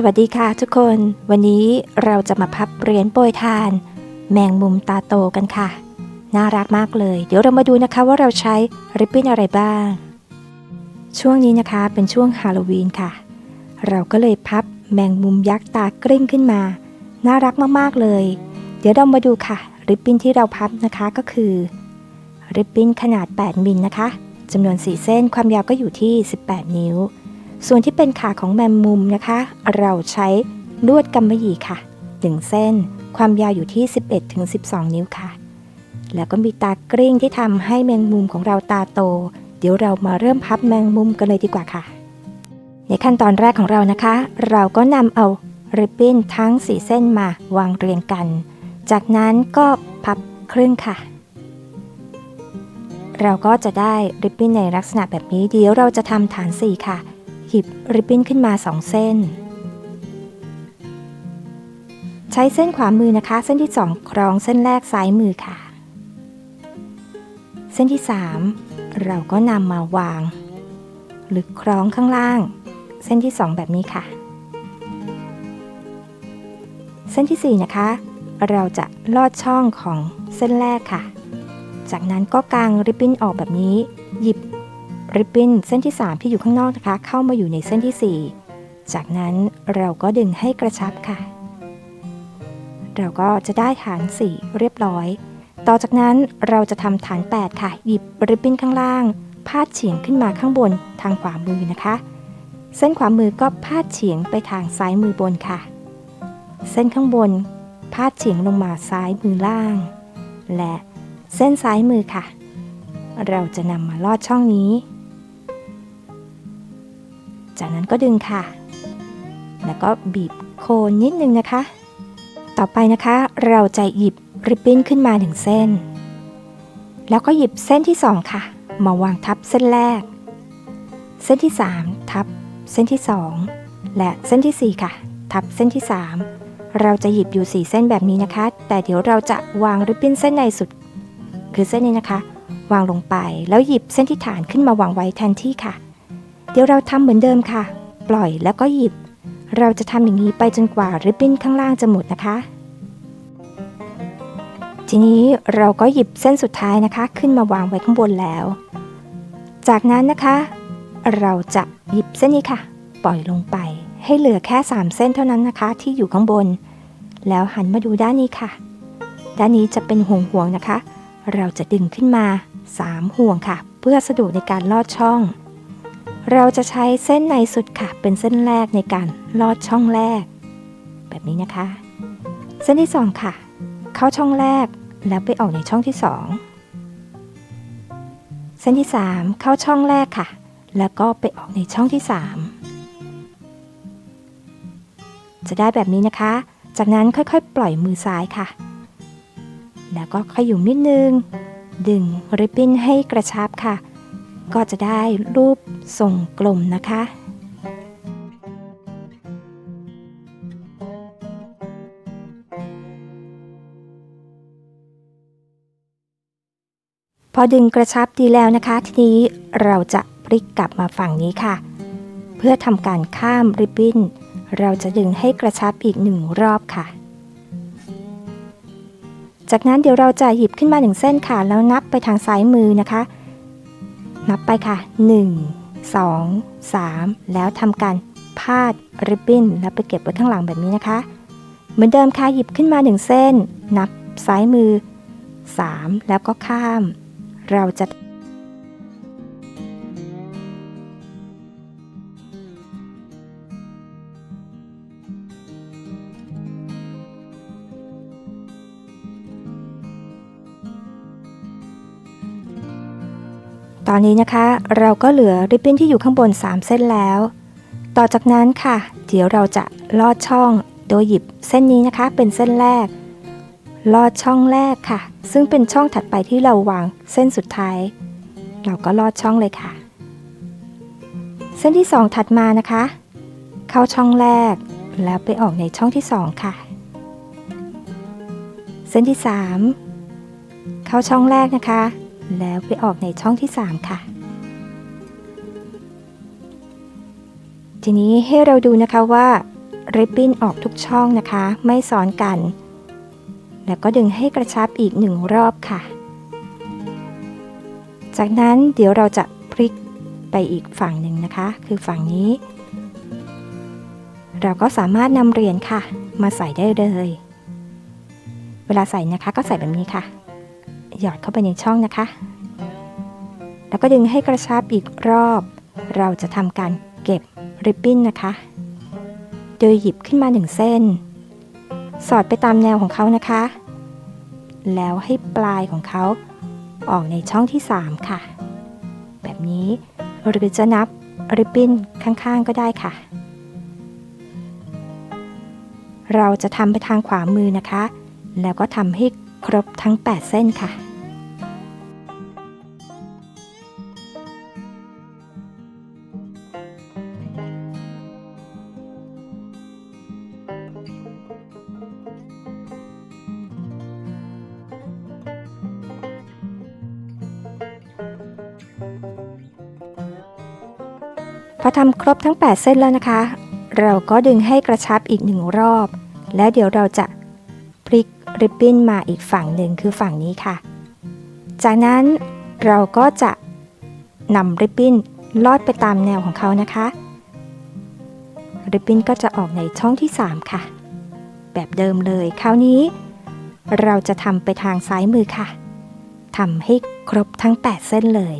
สวัสดีค่ะทุกคน วันนี้เราจะมาพับเหรียญโปรยทาน แมงมุมตาโตกันค่ะ น่ารักมากเลย เดี๋ยวเรามาดูนะคะว่าเราใช้ริบบิ้นอะไรบ้าง ช่วงนี้นะคะเป็นช่วงฮาโลวีนค่ะ เราก็เลยพับแมงมุมยักษ์ตากริ้งขึ้นมา น่ารักมากๆเลย เดี๋ยวเรามาดูค่ะ ริบบิ้นที่เราพับนะคะก็คือ ริบบิ้นขนาด 8 มิลนะคะจำนวน 4 เส้นความยาวก็อยู่ที่ 18 นิ้ว ส่วนที่เป็นขาของแมงมุมนะคะ เราใช้ลวดกำมะหยี่ค่ะ 1 เส้น ความยาวอยู่ที่ 11-12 นิ้วค่ะ แล้วก็มีตากริ้งที่ทำให้แมงมุมของเราตาโต เดี๋ยวเรามาเริ่มพับแมงมุมกันเลยดีกว่าค่ะ ในขั้นตอนแรกของเรานะคะ เราก็นำเอาริบบิ้นทั้ง 4 เส้นมาวางเรียงกัน จากนั้นก็พับครึ่งค่ะ เราก็จะได้ริบบิ้นในลักษณะแบบนี้ เดี๋ยวเราจะทำฐาน 4 ค่ะ หยิบริบบิ้นขึ้นมา2เส้น ใช้เส้นขวามือนะคะ เส้นที่2คล้องเส้นแรกซ้ายมือค่ะ เส้นที่3เราก็นำมาวาง หรือคล้องข้างล่าง เส้นที่2แบบนี้ค่ะ เส้นที่4นะคะ เราจะลอดช่องของเส้นแรกค่ะ จากนั้นก็กางริบบิ้นออกแบบนี้ หยิบ ริบบิ้นเส้นที่ 3 ที่อยู่ข้างนอกนะคะ เข้ามาอยู่ในเส้นที่ 4 จากนั้นเราก็ดึงให้กระชับค่ะ เราก็จะได้ฐาน 4 เรียบร้อย ต่อจากนั้นเราจะทำฐาน 8 ค่ะ หยิบริบบิ้นข้างล่าง พาดเฉียงขึ้นมาข้างบนทางขวามือนะคะ เส้นขวามือก็พาดเฉียงไปทางซ้ายมือบนค่ะ เส้นข้างบน พาดเฉียงลงมาซ้ายมือล่าง และเส้นซ้ายมือค่ะเราจะนำมาลอดช่องนี้ จากนั้นก็ดึงค่ะ แล้วก็บีบโคนนิดนึงนะคะ ต่อไปนะคะ เราจะหยิบริบบิ้นขึ้นมาหนึ่งเส้น แล้วก็หยิบเส้นที่ 2 ค่ะ มาวางทับเส้นแรก เส้นที่ 3 ทับเส้นที่ 2 และเส้นทีสี่4 ค่ะ ทับเส้นที่ 3 เราจะหยิบอยู่ 4 เส้นแบบนี้นะคะ แต่เดี๋ยวเราจะวางริบบิ้นเส้นในสุด คือเส้นนี้นะคะ วางลงไปแล้วหยิบเส้นที่ฐานขึ้นมาวางไว้แทนที่ค่ะ ดี๋ยวเราทำเหมือนเดิมค่ะ ปล่อยแล้วก็หยิบ เราจะทำอย่างนี้ไปจนกว่าริบบิ้นข้างล่างจะหมดนะคะ ทีนี้เราก็หยิบเส้นสุดท้ายนะคะ ขึ้นมาวางไว้ข้างบนแล้ว จากนั้นนะคะ เราจะหยิบเส้นนี้ค่ะ ปล่อยลงไป ให้เหลือแค่ 3 เส้นเท่านั้นนะคะ ที่อยู่ข้างบน แล้วหันมาดูด้านนี้ค่ะ ด้านนี้จะเป็นห่วงห่วงๆนะคะ เราจะดึงขึ้นมา 3 ห่วงค่ะ เพื่อสะดวกในการลอดช่อง เราจะใช้เส้นในสุดค่ะ เป็นเส้นแรกในการลอดช่องแรก แบบนี้นะคะ เส้นที่2ค่ะ เข้าช่องแรกแล้วไปออกในช่องที่2เส้นที่3เข้าช่องแรกค่ะ แล้วก็ไปออกในช่องที่3จะได้แบบนี้นะคะ จากนั้นค่อยๆ ปล่อยมือซ้ายค่ะ แล้วก็ขยุมนิดนึง ดึงริบบิ้นให้กระชับค่ะ ก็จะได้รูปทรงกลมนะคะ พอดึงกระชับดีแล้วนะคะ ทีนี้เราจะพลิกกลับมาฝั่งนี้ค่ะ เพื่อทำการข้ามริบบิ้น เราจะดึงให้กระชับอีกหนึ่งรอบค่ะจากนั้นเดี๋ยวเราจะหยิบขึ้นมาหนึ่งเส้นค่ะ แล้วนับไปทางซ้ายมือนะคะ นับไปค่ะ 1 2 3 แล้วทำการพาดริบบิ้นแล้วไปเก็บไว้ข้างหลังแบบนี้นะคะ เหมือนเดิมค่ะหยิบขึ้นมาหนึ่งเส้น นับซ้ายมือ 3 แล้วก็ข้าม เราจะ ตอนนี้นะคะเราก็เหลือริบบิ้นที่อยู่ข้างบน 3 เส้นแล้ว ต่อจากนั้นค่ะ เดี๋ยวเราจะลอดช่องโดยหยิบเส้นนี้นะคะเป็นเส้นแรก ลอดช่องแรกค่ะ ซึ่งเป็นช่องถัดไปที่เราวางเส้นสุดท้าย เราก็ลอดช่องเลยค่ะ เส้นที่ 2 ถัดมานะคะ เข้าช่องแรก แล้วไปออกในช่องที่ 2 ค่ะ เส้นที่ 3 เข้าช่องแรกนะคะ แล้วไปออกในช่องที่ 3 ค่ะ ทีนี้ให้เราดูนะคะว่าริบบิ้นออกทุกช่องนะคะ ไม่ซ้อนกัน แล้วก็ดึงให้กระชับอีกหนึ่งรอบค่ะ จากนั้นเดี๋ยวเราจะพลิกไปอีกฝั่งหนึ่งนะคะ คือฝั่งนี้ เราก็สามารถนำเหรียญค่ะ มาใส่ได้เลย เวลาใส่นะคะก็ใส่แบบนี้ค่ะ หยอดเข้าไปในช่องนะคะ แล้วก็ดึงให้กระชับอีกรอบ เราจะทำการเก็บริบบิ้นนะคะ โดยหยิบขึ้นมาหนึ่งเส้น สอดไปตามแนวของเขานะคะ แล้วให้ปลายของเขาออกในช่องที่ 3 ค่ะ แบบนี้หรือจะนับริบบิ้นข้างๆก็ได้ค่ะ เราจะทำไปทางขวามือนะคะ แล้วก็ทำให้ครบทั้ง 8 เส้นค่ะ อทำครบทั้ง 8 เส้นแล้วนะคะ เราก็ดึงให้กระชับอีกหนึ่งรอบ แล้วเดี๋ยวเราจะพลิกริบบิ้นมาอีกฝั่งหนึ่งคือฝั่งนี้ค่ะ จากนั้นเราก็จะนำริบบิ้นลอดไปตามแนวของเขานะคะ ริบบิ้นก็จะออกในช่องที่ 3 ค่ะ แบบเดิมเลยคราวนี้ เราจะทำไปทางซ้ายมือค่ะทำให้ครบทั้ง 8 เส้นเลย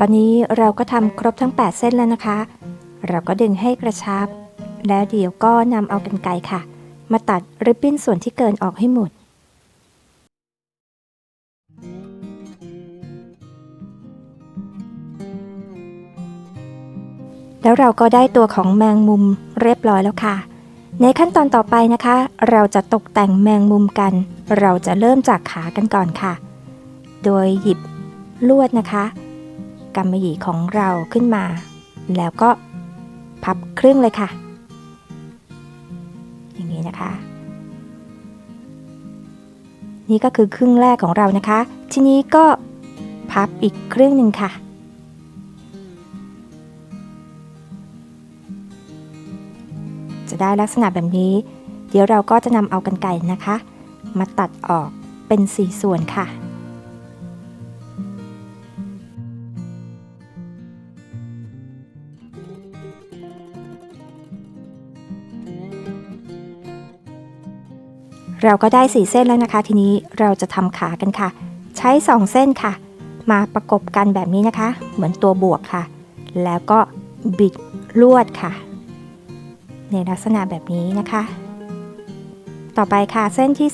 ตอนนี้เราก็ทำครบทั้ง 8 เส้นแล้วนะคะ เราก็ดึงให้กระชับ แล้วเดี๋ยวก็นำเอากรรไกรค่ะ มาตัดริบบิ้นส่วนที่เกินออกให้หมดแล้วเราก็ได้ตัวของแมงมุมเรียบร้อยแล้วค่ะ ในขั้นตอนต่อไปนะคะ เราจะตกแต่งแมงมุมกัน เราจะเริ่มจากขากันก่อนค่ะ โดยหยิบลวดนะคะ กำมะหยี่ของเราขึ้นมา แล้วก็พับครึ่งเลยค่ะ อย่างนี้นะคะ นี่ก็คือครึ่งแรกของเรานะคะ ทีนี้ก็พับอีกครึ่งหนึ่งค่ะ จะได้ลักษณะแบบนี้ เดี๋ยวเราก็จะนำเอากันไก่นะคะ มาตัดออกเป็นสี่ส่วนค่ะ เราก็ได้สี่เส้นแล้วนะคะ ทีนี้เราจะทำขากันค่ะ ใช้ 2 เส้นค่ะ มาประกบกันแบบนี้นะคะ เหมือนตัวบวกค่ะ แล้วก็บิดลวดค่ะ ในลักษณะแบบนี้นะคะ ต่อไปค่ะเส้นที่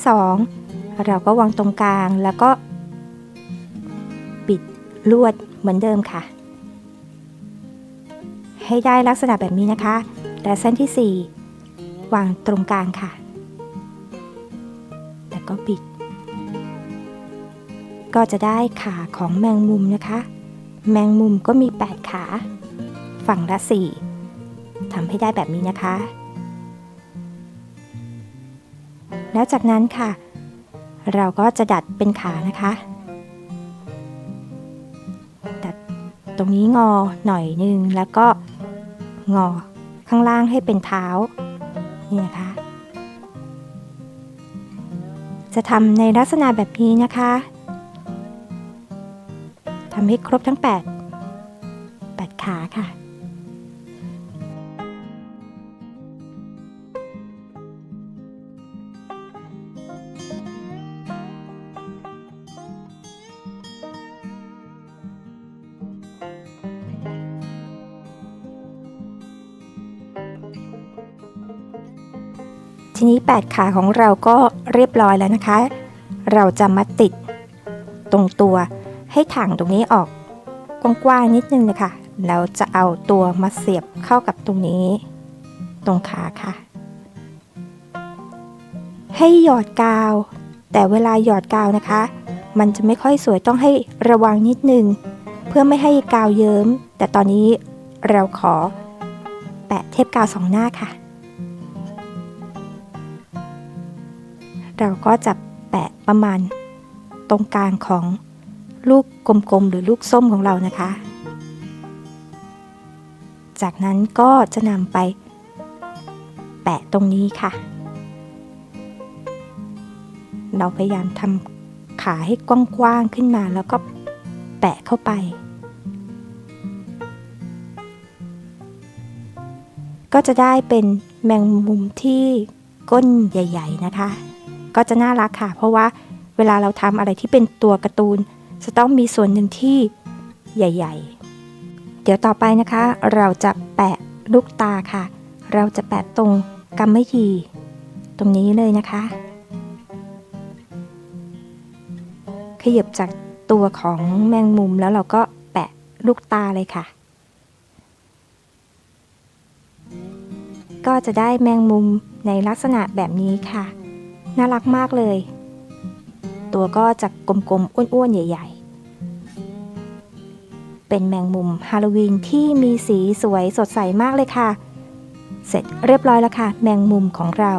2 เราก็วางตรงกลางแล้วก็ บิดลวดเหมือนเดิมค่ะ ให้ได้ลักษณะแบบนี้นะคะ และเส้นที่ 4 วางตรงกลางค่ะ ก็จะได้ขาของแมงมุมนะคะ แมงมุมก็มี 8 ขา ฝั่งละ 4ทำให้ได้แบบนี้นะคะ แล้วจากนั้นค่ะ เราก็จะดัดเป็นขานะคะ ดัดตรงนี้งอหน่อยนึง แล้วก็งอข้างล่างให้เป็นเท้า นี่นะคะ จะทำในลักษณะแบบนี้นะคะำให้ครบทั้ง 8 8 ขาค่ะทีนี้ 8 ขาของเราก็เรียบร้อยแล้วนะคะ เราจะมาติดตรงตัว ให้ถังตรงนี้ออกกว้างๆนิดนึงเลยค่ะแล้วจะเอาตัวมาเสียบเข้ากับตรงนี้ ตรงขาค่ะ ให้หยอดกาว แต่เวลาหยอดกาวนะคะ มันจะไม่ค่อยสวยต้องให้ระวังนิดนึง เพื่อไม่ให้กาวเยิ้ม แต่ตอนนี้เราขอแปะเทปกาวสองหน้าค่ะ เราก็จะแปะประมาณตรงกลางของ ลูกกลมๆ หรือลูกส้มของเรานะคะ จากนั้นก็จะนำไป แปะตรงนี้ค่ะ เราพยายามทำขาให้กว้างๆขึ้นมาแล้วก็แปะเข้าไป ก็จะได้เป็นแมงมุมที่ก้นใหญ่ ๆ นะคะ ก็จะน่ารักค่ะ เพราะว่าเวลาเราทำอะไรที่เป็นตัวการ์ตูน จะต้องมีส่วนหนึ่งที่ใหญ่ ๆ เดี๋ยวต่อไปนะคะ เราจะแปะลูกตาค่ะ เราจะแปะตรงกำมะหยี่ตรงนี้เลยนะคะ ขยับจากตัวของแมงมุมแล้วเราก็แปะลูกตาเลยค่ะ ก็จะได้แมงมุมในลักษณะแบบนี้ค่ะ น่ารักมากเลย ตัวก็จะกลมๆ อ้วนๆ ใหญ่ ๆ เป็นแมงมุมฮาโลวีนที่มีสีสวยสดใสมากเลยค่ะ เสร็จเรียบร้อยแล้วค่ะ แมงมุมของเรา